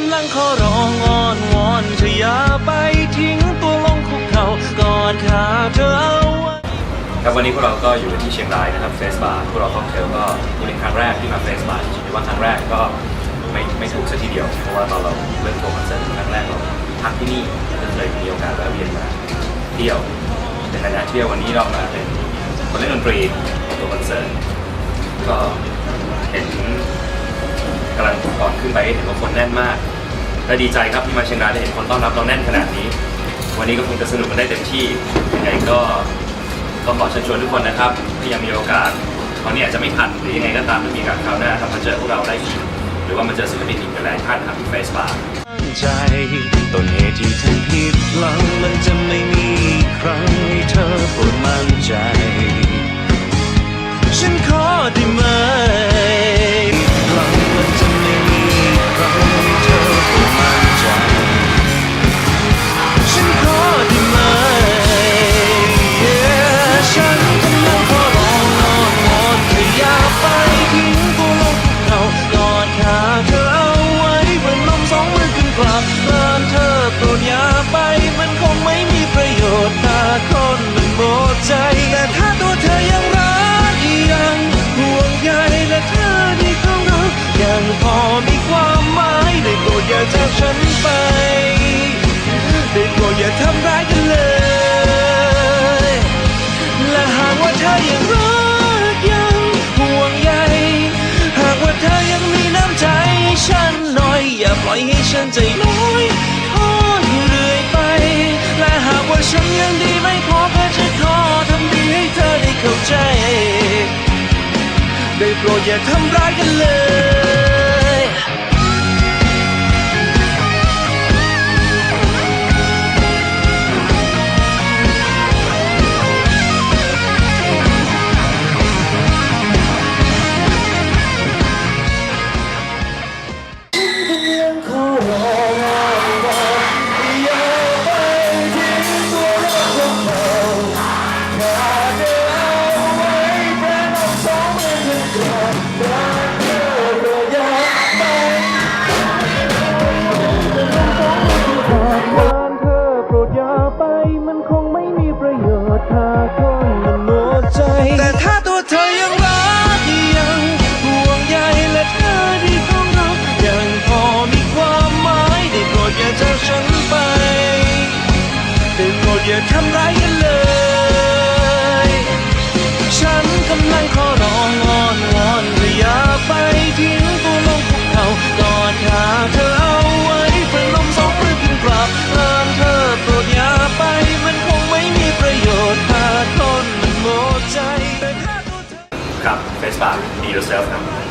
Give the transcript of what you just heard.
ำลังขอร้องอ้อนวอนเธออย่าไปทิ้งตัวลงคุกเข่ากอดขาเธอเอาไว้ครับวันนี้พวกเราก็อยู่ที่เชียงรายนะครับเฟสบาร์พวกเราค็อกเทลก็เป็นครั้งแรกที่มาเฟสบาร์หรือว่าครั้งแรกก็ไม่ไม่ถูกซะทีเดียว เพราะว่าตอนเราเริ่มโทรคอนเสิร์ตครั้งแรกเราพักที่นี่ก็เลยมีโอกาสแวะเวียนมาเที่ยวในฐานะเที่ยววันนี้เรามาเป็นคนเล่นดนตรีตัวคอนเสิร์ตก็เห็น กำลังก่อนขึ้นไปเห็นว่าคนแน่นมากและดีใจครับที่มาเชียงรายได้เห็นคนต้อนรับเราแน่นขนาดนี้ วันนี้ก็คงจะสนุกกันได้เต็มที่ยังไงก็ก็ขอเชิญชวนทุกคนนะครับที่ยังมีโอกาสตอนนี้อาจจะไม่ทันหรือยังไงก็ตามถ้ามีโอกาสคราวหน้าครับมาเจอพวกเราได้อีกหรือว่ามาเจอศิลปินอีกหลายท่านครับที่เฟสบาร์ใจต้นเหตุที่ทำผิดหลังมันจะไม่มีครั้งให้เธอโปรดมั่นใจ กลับเตือนเธอโปรดอย่าไป มันคงไม่มีประโยชน์ถ้าคนมันหมดใจ แต่ถ้าตัวเธอยังรักยังห่วงใยและเธอที่เขารักยังพอมีความหมายได้โปรดอย่าจากฉันไปได้โปรดอย่าทำร้าย อยอให้ฉันใจน้อยทอดเรื่อยไป และหากว่าฉันยังดีไม่พอก็จะขอทำดีให้เธอได้เข้าใจ ได้โปรดอย่าทำร้ายกันเลย อย่าทำร้ายกันเลย ฉันกำลังขอร้องอ้อนวอนว่าอย่าไปทิ้งตัวลงคุกเขากอดขาเธอเอาไว้เป็นลมสองหรือพิงกลับลามเธอโปรดอย่าไปมันคงไม่มีประโยชน์ถ้าทนมันหมดใจแต่ถ้าตัวเธอครับ Facebook Be Yourself ครับ